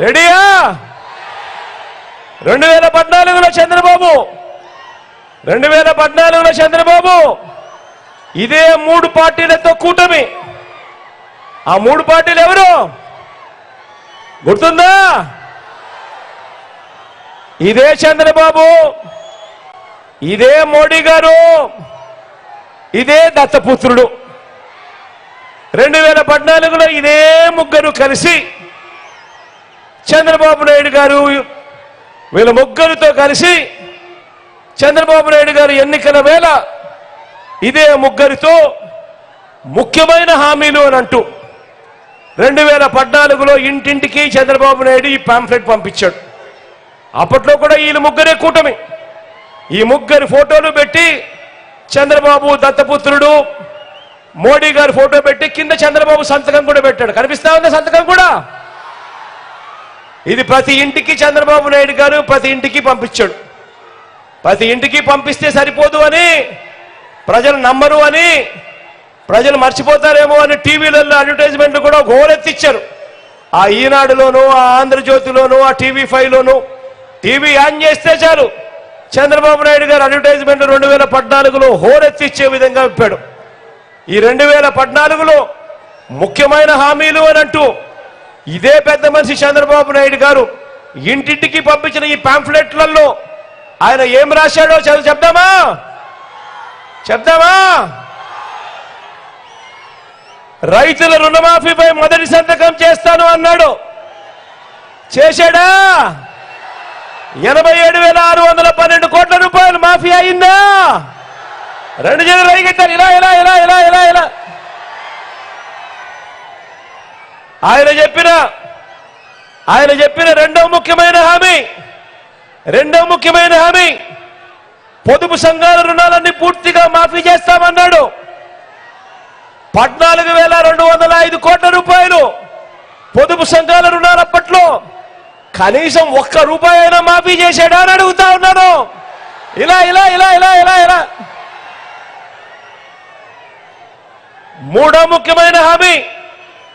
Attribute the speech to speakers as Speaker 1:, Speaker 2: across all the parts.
Speaker 1: రెడీయా? రెండు వేల పద్నాలుగులో చంద్రబాబు. రెండు వేల పద్నాలుగులో చంద్రబాబు. ఇదే మూడు పార్టీలతో కూటమి. ఆ మూడు పార్టీలు ఎవరు? గుర్తుందా? ఇదే చంద్రబాబు. ఇదే మోడీ గారు. ఇదే దత్తపుత్రుడు. రెండు వేల పద్నాలుగులో ఇదే ముగ్గురు కలిసి చంద్రబాబు నాయుడు గారు వీళ్ళ ముగ్గురితో కలిసి చంద్రబాబు నాయుడు గారు ఎన్నికల వేళ ఇదే ముగ్గురితో ముఖ్యమైన హామీలు అని అంటూ రెండు వేల పద్నాలుగులో ఇంటింటికి చంద్రబాబు నాయుడు ఈ పాంఫ్లెట్ పంపించాడు. అప్పట్లో కూడా వీళ్ళు ముగ్గురే కూటమి. ఈ ముగ్గురి ఫోటోలు పెట్టి చంద్రబాబు దత్తపుత్రుడు మోడీ గారి ఫోటో పెట్టి కింద చంద్రబాబు సంతకం కూడా పెట్టాడు. కనిపిస్తా ఉందా సంతకం కూడా? ఇది ప్రతి ఇంటికి చంద్రబాబు నాయుడు గారు ప్రతి ఇంటికి పంపించాడు. ప్రతి ఇంటికి పంపిస్తే సరిపోదు అని ప్రజలు నమ్మరు అని ప్రజలు మర్చిపోతారేమో అని టీవీలలో అడ్వర్టైజ్మెంట్ కూడా గోరెత్తిచ్చారు ఆ ఈనాడులోను ఆ ఆంధ్రజ్యోతిలోను ఆ టీవీ ఫైవ్లోను టీవీ ఆన్ చేస్తే చాలు. చంద్రబాబు నాయుడు గారు అడ్వర్టైజ్మెంట్ రెండు వేల పద్నాలుగులో హోరెత్తిచ్చే విధంగా ఇప్పాడు ఈ రెండు వేల పద్నాలుగులో ముఖ్యమైన హామీలు అని అంటూ ఇదే పెద్ద మనిషి చంద్రబాబు నాయుడు గారు ఇంటింటికి పంపించిన ఈ పాంఫ్లెట్లలో ఆయన ఏం రాశాడో చదువు చెప్దామా? చెప్దామా? రైతుల రుణమాఫీపై మొదటి సంతకం చేస్తాను అన్నాడు. చేశాడా? ఎనభై ఏడు వేల ఆరు వందల పన్నెండు కోట్ల రూపాయలు మాఫీ అయిందా? రెండు చేతులు రైగెత్తారు ఇలా ఇలా ఇలా ఇలా ఇలా ఇలా. ఆయన చెప్పిన ఆయన చెప్పిన రెండవ ముఖ్యమైన హామీ రెండవ ముఖ్యమైన హామీ పొదుపు సంఘాల రుణాలన్నీ పూర్తిగా మాఫీ చేస్తామన్నాడు. పద్నాలుగు వేల రెండు వందల ఐదు కోట్ల రూపాయలు పొదుపు సంఘాల రుణాలు అప్పట్లో కనీసం ఒక్క రూపాయి అయినా మాఫీ చేశాడా అని అడుగుతా ఉన్నాను. ఇలా ఇలా ఇలా ఇలా ఇలా ఇలా. మూడో ముఖ్యమైన హామీ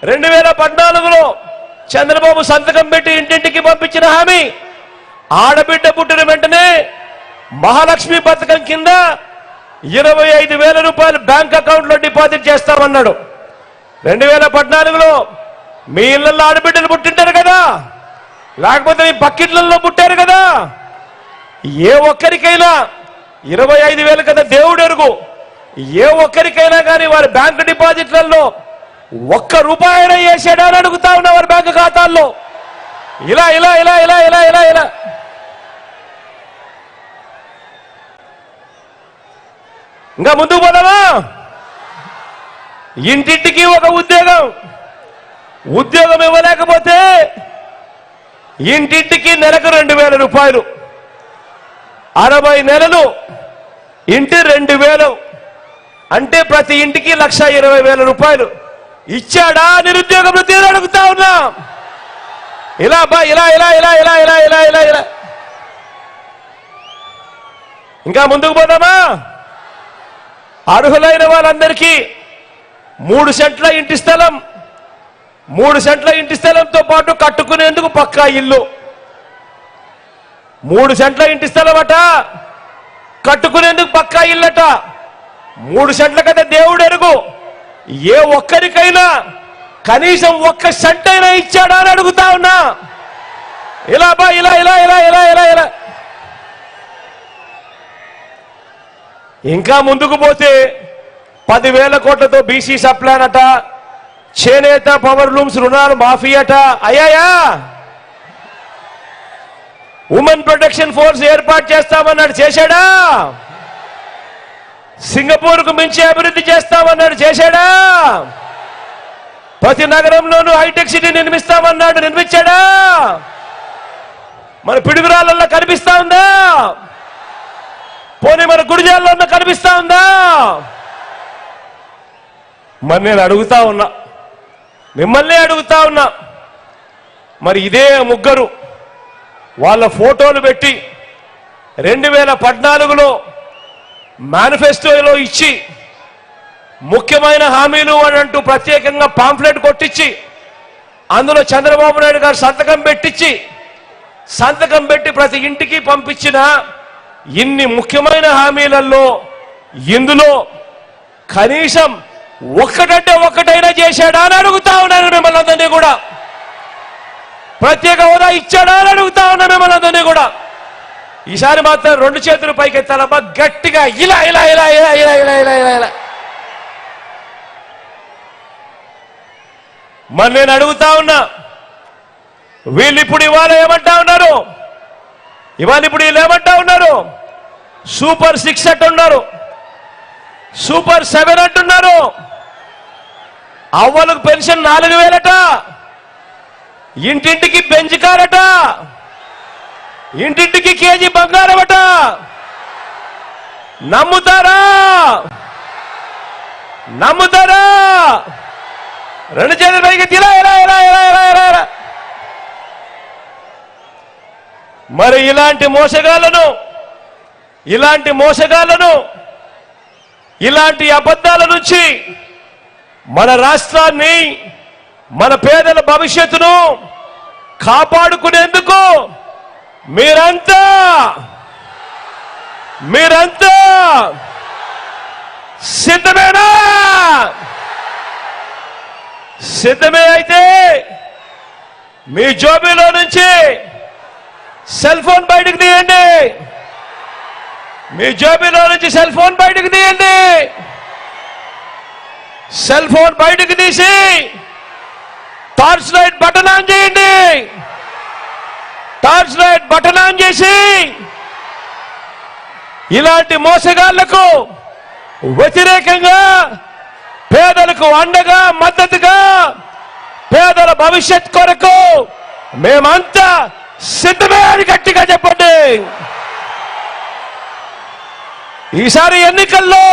Speaker 1: రెండు వేల పద్నాలుగులో చంద్రబాబు సంతకం పెట్టి ఇంటింటికి పంపించిన హామీ. ఆడబిడ్డ పుట్టిన వెంటనే మహాలక్ష్మి పథకం కింద ఇరవై ఐదు వేల రూపాయలు బ్యాంక్ అకౌంట్లో డిపాజిట్ చేస్తామన్నాడు. రెండు వేల పద్నాలుగులో మీ ఇళ్ళలో ఆడబిడ్డలు పుట్టింటారు కదా. లేకపోతే మీ పక్కిట్లలో పుట్టారు కదా. ఏ ఒక్కరికైనా ఇరవై ఐదు వేలు కదా దేవుడు ఎరుగు ఏ ఒక్కరికైనా కానీ వారి బ్యాంక్ డిపాజిట్లలో ఒక్క రూపాయన అయినా వేసాడా అని అడుగుతా ఉన్నవారు బ్యాంక్ ఖాతాల్లో? ఇలా ఇలా ఇలా ఇలా ఇలా ఇలా ఇలా. ఇంకా ముందుకు పోదామా? ఇంటింటికి ఒక ఉద్యోగం. ఉద్యోగం ఇవ్వలేకపోతే ఇంటింటికి నెలకు రెండు వేల రూపాయలు. అరవై నెలలు ఇంటి రెండు వేలు. అంటే ప్రతి ఇంటికి లక్ష ఇరవై వేల రూపాయలు. ఇచ్చాడా నిరుద్యోగ వృత్తి అడుగుతా ఉన్నా. ఇలా బా ఇలా ఇలా ఇలా ఇలా ఇలా ఇలా ఇలా ఇలా. ఇంకా ముందుకు పోదామా? అర్హులైన వాళ్ళందరికీ మూడు సెంట్ల ఇంటి స్థలం మూడు సెంట్ల ఇంటి స్థలంతో పాటు కట్టుకునేందుకు పక్కా ఇల్లు. మూడు సెంట్ల ఇంటి స్థలం అట కట్టుకునేందుకు పక్కా ఇల్లట. మూడు సెంట్ల కదా దేవుడు ఎరుగు. ఏ ఒక్కరికైనా కనీసం ఒక్క షర్ట్ అయినా ఇచ్చాడా అని అడుగుతా ఉన్నా. ఇలా బా ఇలా ఇలా ఇలా ఇలా ఇలా ఇలా. ఇంకా ముందుకు పోతే పదివేల కోట్లతో బీసీ సప్లాన్ అట చేనేత పవర్ లూమ్స్ రుణాలు మాఫీ అట. అయ్యాయా ఉమెన్ ప్రొటెక్షన్ ఫోర్స్ ఏర్పాటు చేస్తామన్నాడు చేశాడా? సింగపూర్కు మించి అభివృద్ధి చేస్తామన్నాడు చేశాడా? ప్రతి నగరంలోనూ హైటెక్ సిటీ నిర్మిస్తామన్నాడు నిర్మించాడా? మన పిడుగురాళ్ళల్లో కనిపిస్తా ఉందా? పోనీ మన గుడిజాల్లో కనిపిస్తా ఉందా? మరి నేను అడుగుతా ఉన్నా. మిమ్మల్ని అడుగుతా ఉన్నా. మరి ఇదే ముగ్గురు వాళ్ళ ఫోటోలు పెట్టి రెండు వేల పద్నాలుగులో మేనిఫెస్టోలో ఇచ్చి ముఖ్యమైన హామీలు అని అంటూ ప్రత్యేకంగా పాంఫ్లెట్ కొట్టించి అందులో చంద్రబాబు నాయుడు గారు సంతకం పెట్టించి సంతకం పెట్టి ప్రతి ఇంటికి పంపించిన ఇన్ని ముఖ్యమైన హామీలలో ఇందులో కనీసం ఒక్కటంటే ఒక్కటైనా చేశాడా అని అడుగుతా ఉన్నాను మిమ్మల్ని అందరినీ కూడా. ప్రత్యేక హోదా ఇచ్చాడా అని అడుగుతా ఉన్నా మిమ్మల్ని అందరినీ కూడా. ఈసారి మాత్రం రెండు చేతులు పైకెత్తాలబ్బా గట్టిగా ఇలా ఇలా ఇలా ఇలా ఇలా ఇలా ఇలా ఇలా ఇలా. మరి నేను అడుగుతా ఉన్నా వీళ్ళు ఇప్పుడు ఇవాళ ఏమంటా ఉన్నారు? ఇవాళ ఇప్పుడు వీళ్ళు ఏమంటా ఉన్నారు? సూపర్ సిక్స్ అంటున్నారు సూపర్ సెవెన్ అంటున్నారు అవ్వలకు పెన్షన్ నాలుగు వేలట. ఇంటింటికి పెంచుకారట ఇంటింటికి కేజీ బంగారమట నమ్ముతారా? నమ్ముతారా? రెండు చేతుల పైకి తిరా ఇలా ఇలా ఇలా ఇలా ఇలా ఇలా. మరి ఇలాంటి మోసగాలను ఇలాంటి మోసగాలను ఇలాంటి అబద్ధాల నుంచి మన రాష్ట్రాన్ని మన పేదల భవిష్యత్తును కాపాడుకునేందుకు మీరంతా! మీరంతా! సిద్ధమేనా? సిద్ధమే అయితే మీ జోబీలో నుంచి సెల్ ఫోన్ బయటకు తీయండి. మీ జోబీలో నుంచి సెల్ ఫోన్ బయటకు తీయండి. సెల్ ఫోన్ బయటకు తీసి టార్చ్ లైట్ బటన్ ఆన్ చేయండి. టార్చ్ లైట్ బటన్ ఆన్ చేసి ఇలాంటి మోసగాళ్ళకు వ్యతిరేకంగా పేదలకు అండగా మద్దతుగా పేదల భవిష్యత్ కొరకు మేమంతా సిద్ధమే అని గట్టిగా చెప్పండి. ఈసారి ఎన్నికల్లో